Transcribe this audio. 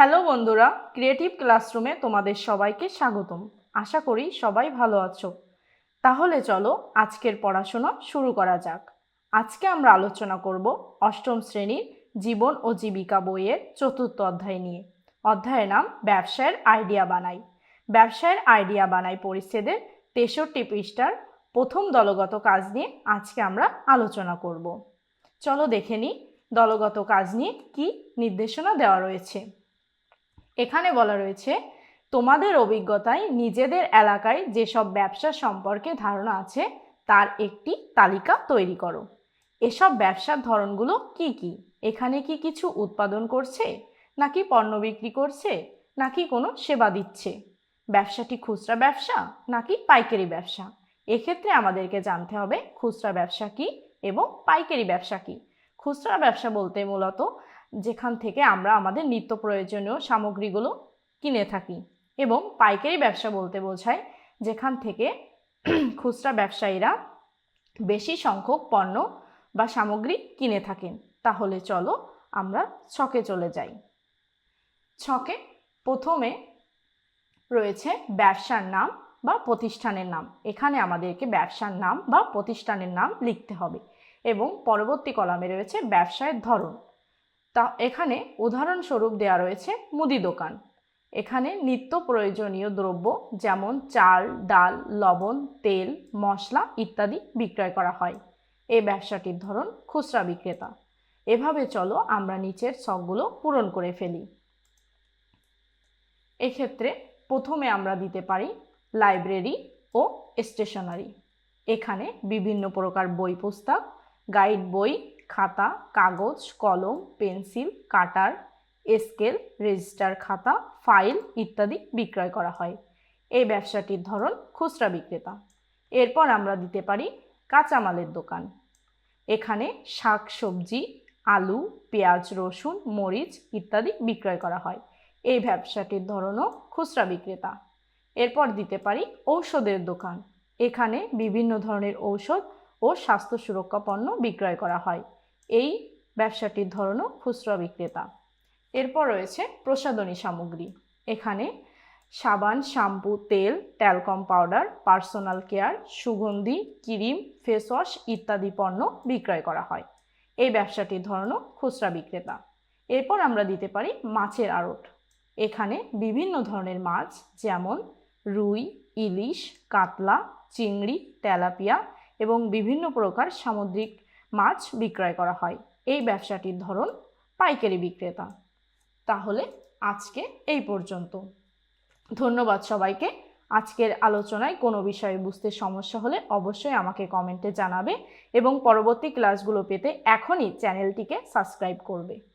Hello বন্ধুরা creative ক্লাসরুমে তোমাদের সবাইকে স্বাগতম। আশা করি সবাই ভালো আছো। তাহলে চলো আজকের পড়াশোনা শুরু করা যাক। আজকে আমরা আলোচনা করব অষ্টম শ্রেণির জীবন ও জীবিকা বইয়ের চতুর্থ অধ্যায় নিয়ে। অধ্যায়ের নাম ব্যবসায়ের আইডিয়া বানাই। ব্যবসায়ের আইডিয়া বানাই পরিচ্ছেদের তেষট্টি পৃষ্ঠার প্রথম দলগত কাজ নিয়ে আজকে আমরা আলোচনা করব। চলো দেখে নিই দলগত কাজ নিয়ে কী নির্দেশনা দেওয়া রয়েছে। এখানে বলা রয়েছে, তোমাদের অভিজ্ঞতায় নিজেদের এলাকায় যেসব ব্যবসা সম্পর্কে ধারণা আছে, তার একটি তালিকা তৈরি করো। এসব ব্যবসার ধরনগুলো কি কি? এখানে কি কিছু উৎপাদন করছে? নাকি পণ্য বিক্রি করছে? নাকি কোনো সেবা দিচ্ছে? ব্যবসাটি খুচরা ব্যবসা? নাকি পাইকারি ব্যবসা? এক্ষেত্রে আমাদেরকে জানতে হবে, খুচরা ব্যবসা কি এবং পাইকারি ব্যবসা কি? খুচরা ব্যবসা বলতে মূলত যেখান থেকে আমরা আমাদের নিত্য প্রয়োজনীয় সামগ্রীগুলো কিনে থাকি এবং পাইকারি ব্যবসা বলতে বোঝায়, যেখান থেকে খুচরা ব্যবসায়ীরা বেশি সংখ্যক পণ্য বা সামগ্রী কিনে থাকেন। তাহলে চলো আমরা ছকে চলে যাই। ছকে প্রথমে রয়েছে ব্যবসার নাম বা প্রতিষ্ঠানের নাম। এখানে আমাদেরকে ব্যবসার নাম বা প্রতিষ্ঠানের নাম লিখতে হবে এবং পরবর্তী কলামে রয়েছে ব্যবসায়ের ধরন। তা এখানে উদাহরণস্বরূপ দেওয়া রয়েছে মুদি দোকান। এখানে নিত্য প্রয়োজনীয় দ্রব্য যেমন চাল, ডাল, লবণ, তেল, মশলা ইত্যাদি বিক্রয় করা হয়। এই ব্যবসাটির ধরন খুচরা বিক্রেতা। এভাবে চলো আমরা নিচের ছকগুলো পূরণ করে ফেলি। এক্ষেত্রে প্রথমে আমরা দিতে পারি লাইব্রেরি ও স্টেশনারি। এখানে বিভিন্ন প্রকার বই পুস্তক, গাইড বই খাতা, কাগজ, কলম, পেন্সিল, কাটার, স্কেল, রেজিস্টার খাতা, ফাইল ইত্যাদি বিক্রয় করা হয়। এই ব্যবসাটির ধরন খুচরা বিক্রেতা। এরপর আমরা দিতে পারি কাঁচামালের দোকান। এখানে শাক, সবজি, আলু, পেঁয়াজ, রসুন, মরিচ ইত্যাদি বিক্রয় করা হয়। এই ব্যবসাটির ধরনও খুচরা বিক্রেতা। এরপর দিতে পারি ঔষধের দোকান। এখানে বিভিন্ন ধরনের ঔষধ ও স্বাস্থ্য সুরক্ষা পণ্য বিক্রয় করা হয়। এই ব্যবসাটির ধরনও খুচরা বিক্রেতা। এরপর রয়েছে প্রসাধনী সামগ্রী। এখানে সাবান, শ্যাম্পু, তেল, ট্যালকম পাউডার, পার্সোনাল কেয়ার, সুগন্ধি, ক্রিম, ফেস ওয়াশ ইত্যাদি পণ্য বিক্রয় করা হয়। এই ব্যবসাটির ধরনও খুচরা বিক্রেতা। এরপর আমরা দিতে পারি মাছের আড়ট। এখানে বিভিন্ন ধরনের মাছ যেমন রুই, ইলিশ, কাতলা, চিংড়ি, তেলাপিয়া এবং বিভিন্ন প্রকার সামুদ্রিক মাছ বিক্রয় করা হয়। এই ব্যবসাটির ধরন পাইকারি বিক্রেতা। তাহলে আজকে এই পর্যন্ত। ধন্যবাদ সবাইকে। আজকের আলোচনায় কোনো বিষয়ে বুঝতে সমস্যা হলে অবশ্যই আমাকে কমেন্টে জানাবে এবং পরবর্তী ক্লাসগুলো পেতে এখনই চ্যানেলটিকে সাবস্ক্রাইব করবে।